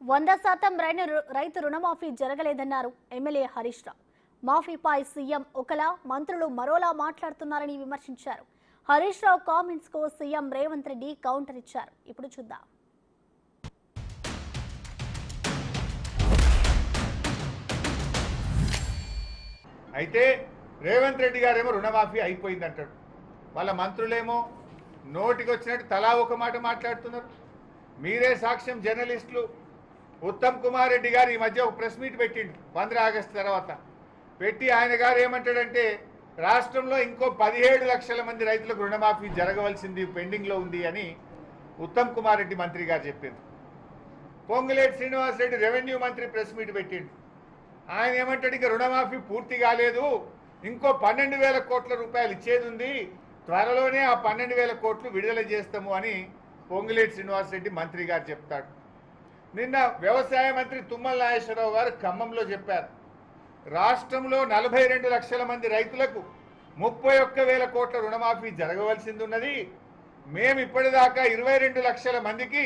వంద శాతం రైను- రైతు రుణమాఫీ జరగలేదన్నారు ఎమ్మెల్యే హరీష్ రావు. మాఫీపై సీఎం ఒకలా మంత్రులు మరోలా మాట్లాడుతున్నారని విమర్శించారు. హరీష్ రావు కామెంట్స్కు సీఎం రేవంత్ రెడ్డి కౌంటర్ ఇచ్చారు. ఇప్పుడు చూద్దాం. అయితే రేవంత్ రెడ్డి గారేమో రుణమాఫీ అయిపోయింది అంటాడు వాళ్ళ మంత్రులేమో నోటికి వచ్చినట్టు తలా ఒక మాట మాట్లాడుతున్నారు. మీరే సాక్ష్యం జర్నలిస్టులు ఉత్తమ్ కుమార్ రెడ్డి గారు ఈ మధ్య ఒక ప్రెస్ మీట్ పెట్టిండు పంద్రా ఆగస్టు తర్వాత. పెట్టి ఆయన గారు ఏమంటాడంటే రాష్ట్రంలో ఇంకో పదిహేడు లక్షల మంది రైతులకు రుణమాఫీ జరగవలసింది పెండింగ్లో ఉంది అని ఉత్తమ్ కుమార్ రెడ్డి మంత్రి గారు చెప్పింది పొంగులేటి శ్రీనివాసరెడ్డి రెవెన్యూ మంత్రి ప్రెస్ మీట్ పెట్టిండు. ఆయన ఏమంటాడు ఇక రుణమాఫీ పూర్తి కాలేదు ఇంకో పన్నెండు వేల కోట్ల రూపాయలు ఇచ్చేది ఉంది త్వరలోనే ఆ పన్నెండు వేల కోట్లు విడుదల చేస్తాము అని పొంగులేటి శ్రీనివాసరెడ్డి మంత్రి గారు చెప్తాడు. నిన్న వ్యవసాయ మంత్రి తుమ్మల నాగేశ్వరరావు గారు ఖమ్మంలో చెప్పారు. రాష్ట్రంలో నలభై రెండు లక్షల మంది రైతులకు ముప్పై ఒక్క వేల కోట్ల రుణమాఫీ జరగవలసింది ఉన్నది మేము ఇప్పటిదాకా ఇరవై రెండు లక్షల మందికి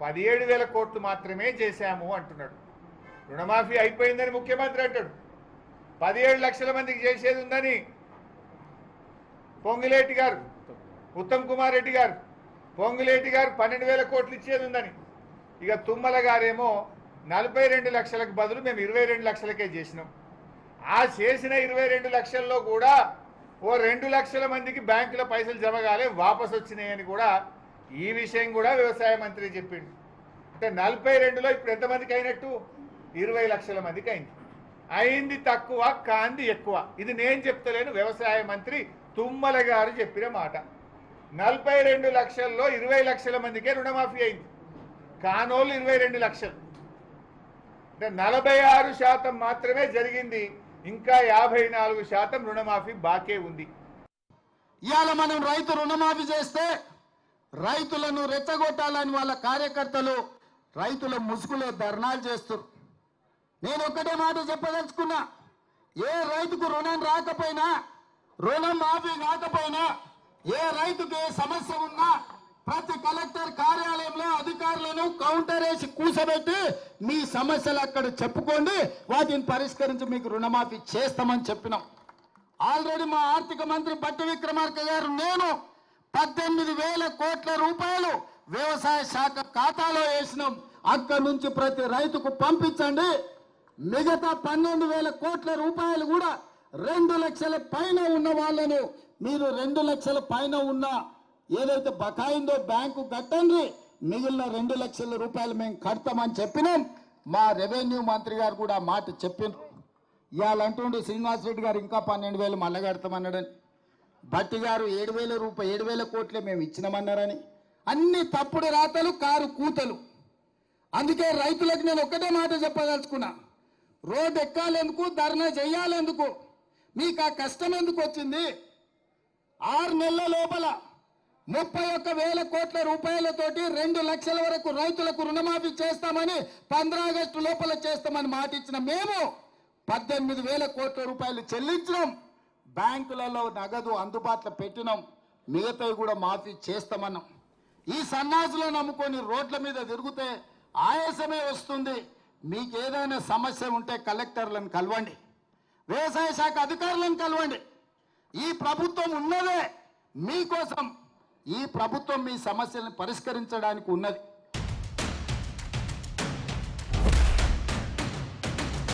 పదిహేడు వేల కోట్లు మాత్రమే చేశాము అంటున్నాడు. రుణమాఫీ అయిపోయిందని ముఖ్యమంత్రి అంటాడు. పదిహేడు లక్షల మందికి చేసేది ఉందని పొంగులేటి గారు ఉత్తమ్ కుమార్ రెడ్డి గారు పొంగులేటి గారు పన్నెండు వేల కోట్లు ఇచ్చేది ఉందని ఇక తుమ్మల గారేమో నలభై రెండు లక్షలకు బదులు మేము ఇరవై రెండు లక్షలకే చేసినాం. ఆ చేసిన ఇరవై రెండు లక్షల్లో కూడా ఓ రెండు లక్షల మందికి బ్యాంకులో పైసలు జమ కాలే వాపసు వచ్చినాయని కూడా ఈ విషయం కూడా వ్యవసాయ మంత్రి చెప్పిండు. అంటే నలభై రెండులో ఇప్పుడు ఎంతమందికి అయినట్టు? ఇరవై లక్షల మందికి అయింది. అయింది తక్కువ కాంది ఎక్కువ. ఇది నేను చెప్తలేను వ్యవసాయ మంత్రి తుమ్మల గారు చెప్పిన మాట. నలభై రెండు లక్షల్లో ఇరవై లక్షల మందికే రుణమాఫీ అయింది. కానోళ్ళు ఇరవై రెండు లక్షలు. అంటే నలభై ఆరు శాతం మాత్రమే జరిగింది. ఇంకా యాభై నాలుగు శాతం రుణమాఫీ బాకే ఉంది. ఇవాళ మనం రైతు రుణమాఫీ చేస్తే రైతులను రెచ్చగొట్టాలని వాళ్ళ కార్యకర్తలు రైతుల ముసుగులో ధర్నాలు చేస్తారు. నేను ఒక్కటే మాట చెప్పదలుచుకున్నా ఏ రైతుకు రుణం రాకపోయినా రుణం మాఫీ కాకపోయినా ఏ రైతుకు ఏ సమస్య ఉన్నా ప్రతి కలెక్టర్ కార్యాలయంలో అధికారులను కౌంటర్ వేసి కూర్చోబెట్టి మీ సమస్యలు అక్కడ చెప్పుకోండి వాటిని పరిష్కరించి మీకు రుణమాఫీ చేస్తామని చెప్పినాం. ఆల్రెడీ మా ఆర్థిక మంత్రి బట్టి విక్రమార్క గారు నేను పద్దెనిమిది వేల కోట్ల రూపాయలు వ్యవసాయ శాఖ ఖాతాలో వేసినాం. అక్కడి నుంచి ప్రతి రైతుకు పంపించండి. మిగతా పన్నెండు వేల కోట్ల రూపాయలు కూడా రెండు లక్షల పైన ఉన్న వాళ్ళను మీరు రెండు లక్షల పైన ఉన్న ఏదైతే బకాయిందో బ్యాంకు కట్టండి మిగిలిన రెండు లక్షల రూపాయలు మేము కడతామని చెప్పినాం. మా రెవెన్యూ మంత్రి గారు కూడా మాట చెప్పిండ్రు ఇవాళ అంటుండు శ్రీనివాస్ రెడ్డి గారు ఇంకా పన్నెండు వేలు మళ్ళా కడతామన్నాడని. భట్టి గారు ఏడు వేల రూపాయలు ఏడు వేల కోట్లే మేము ఇచ్చినామన్నారని. అన్ని తప్పుడు రాతలు కారు కూతలు. అందుకే రైతులకు నేను ఒక్కటే మాట చెప్పదలుచుకున్నా. రోడ్డు ఎక్కాలెందుకు ధర్నా చెయ్యాలెందుకు మీకు ఆ కష్టం ఎందుకు వచ్చింది? ఆరు నెలల లోపల ముప్పై ఒక్క వేల కోట్ల రూపాయలతోటి రెండు లక్షల వరకు రైతులకు రుణమాఫీ చేస్తామని పంద్రాగస్టు లోపల చేస్తామని మాట ఇచ్చిన మేము పద్దెనిమిది వేల కోట్ల రూపాయలు చెల్లించినాం. బ్యాంకులలో నగదు అందుబాటులో పెట్టినాం. మిగతావి కూడా మాఫీ చేస్తామన్నాం. ఈ సన్నాసులు నమ్ముకొని రోడ్ల మీద తిరిగితే ఆయాసమే వస్తుంది. మీకు ఏదైనా సమస్య ఉంటే కలెక్టర్లను కలవండి. వ్యవసాయ శాఖ అధికారులను కలవండి. ఈ ప్రభుత్వం ఉన్నదే మీకోసం. ఈ ప్రభుత్వం మీ సమస్యలను పరిష్కరించడానికి ఉన్నది.